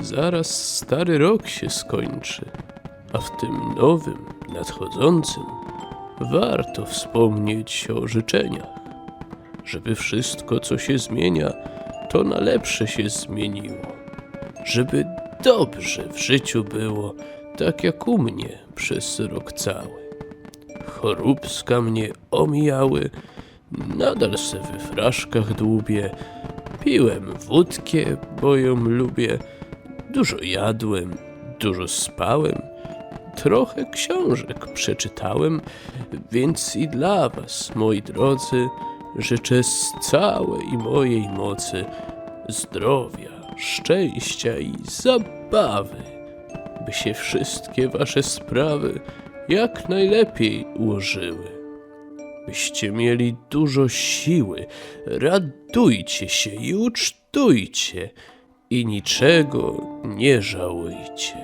Zaraz stary rok się skończy, a w tym nowym, nadchodzącym warto wspomnieć o życzeniach, żeby wszystko, co się zmienia, to na lepsze się zmieniło, żeby dobrze w życiu było, tak jak u mnie przez rok cały. Choróbska mnie omijały, nadal se we fraszkach dłubię, piłem wódkę, bo ją lubię, dużo jadłem, dużo spałem, trochę książek przeczytałem, więc i dla was, moi drodzy, życzę z całej mojej mocy zdrowia, szczęścia i zabawy, by się wszystkie wasze sprawy jak najlepiej ułożyły. Byście mieli dużo siły, radujcie się i ucztujcie i niczego nie żałujcie.